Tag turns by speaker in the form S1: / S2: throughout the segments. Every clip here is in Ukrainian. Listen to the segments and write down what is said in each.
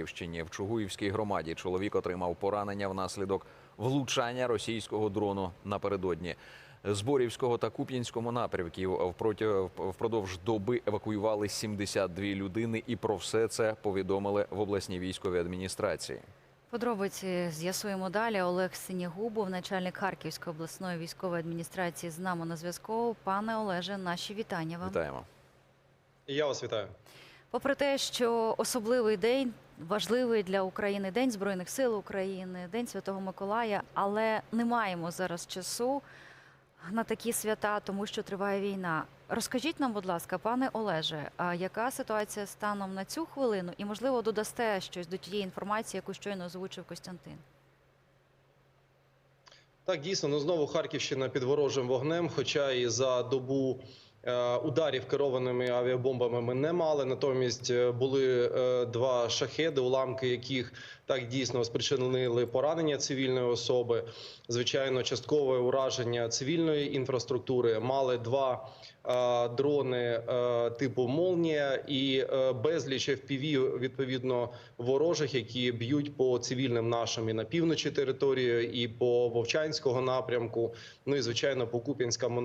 S1: Харківщині в Чугуївській громаді чоловік отримав поранення внаслідок влучання російського дрону напередодні. З Борівського та Куп'янського напрямків впротя- впродовж доби евакуювали 72 людини, і про все це повідомили в обласній військовій адміністрації.
S2: Подробиці з'ясуємо далі. Олег Синягубов, начальник Харківської обласної військової адміністрації, з нами на зв'язку. Пане Олеже, наші вітання вам.
S1: Вітаємо.
S3: Я вас вітаю.
S2: Попри те, що особливий день, важливий для України День Збройних сил України, День Святого Миколая, але не маємо зараз часу на такі свята, тому що триває війна. Розкажіть нам, будь ласка, пане Олеже, яка ситуація станом на цю хвилину, і можливо додасте щось до тієї інформації, яку щойно озвучив Костянтин?
S3: Так, дійсно, ну знову Харківщина під ворожим вогнем. Хоча і за добу ударів керованими авіабомбами ми не мали. Натомість е, були е, два шахеди, уламки яких так дійсно спричинили поранення цивільної особи. Звичайно, часткове ураження цивільної інфраструктури. Мали два е, дрони е, типу Молнія і е, безліч FPV, відповідно ворожих, які б'ють по цивільним нашим і на півночі території, і по Вовчанського напрямку. Ну і звичайно по Куп'янському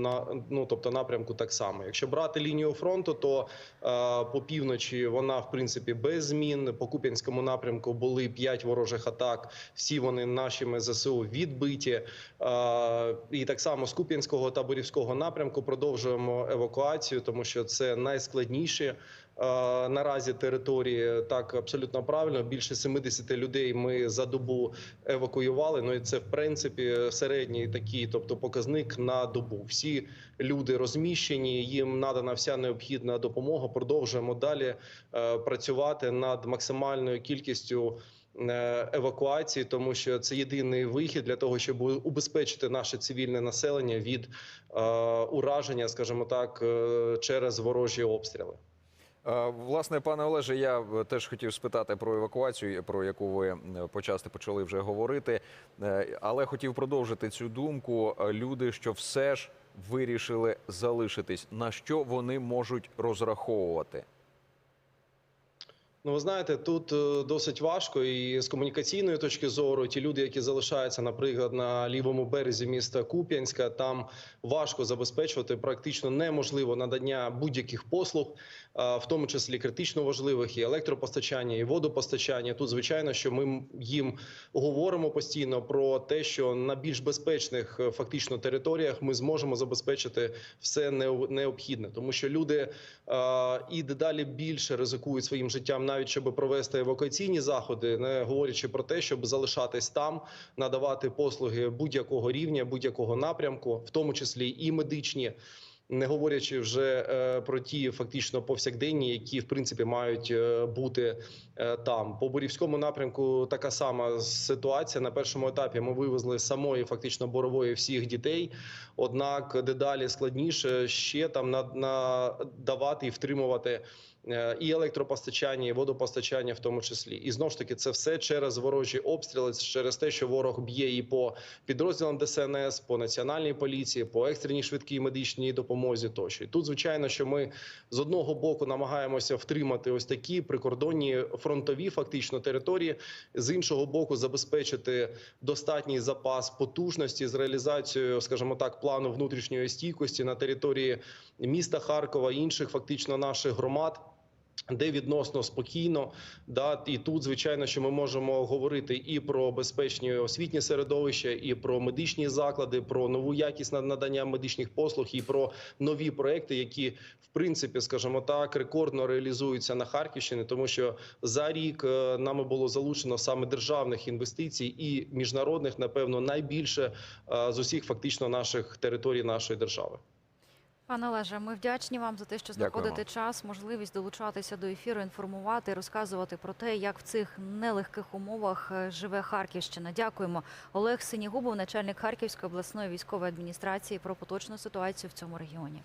S3: ну тобто напрямку так само. Якщо брати лінію фронту, то е, по півночі вона в принципі без змін. По Куп'янському напрямку були п'ять ворожих атак. Всі вони нашими ЗСУ відбиті. Е, і так само з Куп'янського та Борівського напрямку продовжуємо евакуацію, тому що це найскладніші е, наразі території. Так абсолютно правильно. Більше 70 людей ми за добу евакуювали. Ну і це в принципі середній такий, тобто показник на добу. Всі люди розміщені, їм надана вся необхідна допомога. Продовжуємо далі е, працювати над максимальною кількістю. Е, Евакуації, тому що це єдиний вихід для того, щоб убезпечити наше цивільне населення від е, ураження, скажімо так, е, через ворожі обстріли.
S1: Власне, пане Олеже, я теж хотів спитати про евакуацію, про яку ви почасти почали вже говорити, але хотів продовжити цю думку. Люди, що все ж вирішили залишитись, на що вони можуть розраховувати?
S3: Ну, ви знаєте, тут е, досить важко, і з комунікаційної точки зору, ті люди, які залишаються, наприклад, на лівому березі міста Куп'янська, там важко забезпечувати практично неможливо надання будь-яких послуг, е, в тому числі критично важливих і електропостачання, і водопостачання. Тут звичайно, що ми їм говоримо постійно про те, що на більш безпечних е, фактично територіях ми зможемо забезпечити все необхідне, тому що люди і дедалі більше ризикують своїм життям, навіть щоб провести евакуаційні заходи, не говорячи про те, щоб залишатись там, надавати послуги будь-якого рівня, будь-якого напрямку, в тому числі і медичні. Не говорячи вже е, про ті фактично повсякденні, які в принципі мають е, бути е, там. По Борівському напрямку така сама ситуація. На першому етапі ми вивезли самої фактично борової всіх дітей. Однак дедалі складніше ще там на, надавати і втримувати і електропостачання, і водопостачання, в тому числі. І знову ж таки, це все через ворожі обстріли, через те, що ворог б'є і по підрозділам ДСНС, по національній поліції, по екстреній швидкій медичній допомозі. Тощо і тут, звичайно, що ми з одного боку намагаємося втримати ось такі прикордонні фронтові фактично території, з іншого боку, забезпечити достатній запас потужності з реалізацією, скажімо так, плану внутрішньої стійкості на території міста Харкова інших фактично наших громад. Де відносно спокійно, да і тут, звичайно, що ми можемо говорити і про безпечні освітні середовища, і про медичні заклади, про нову якість надання медичних послуг, і про нові проекти, які в принципі, скажімо так, рекордно реалізуються на Харківщині, тому що за рік е, нами було залучено саме державних інвестицій і міжнародних, напевно, найбільше е, з усіх фактично наших територій нашої держави.
S2: Пане Олеже, ми вдячні вам за те, що знаходите час, можливість долучатися до ефіру, інформувати, розказувати про те, як в цих нелегких умовах е, живе Харківщина. Дякуємо. Олег Синігубов, начальник Харківської обласної військової адміністрації, про поточну ситуацію в цьому регіоні.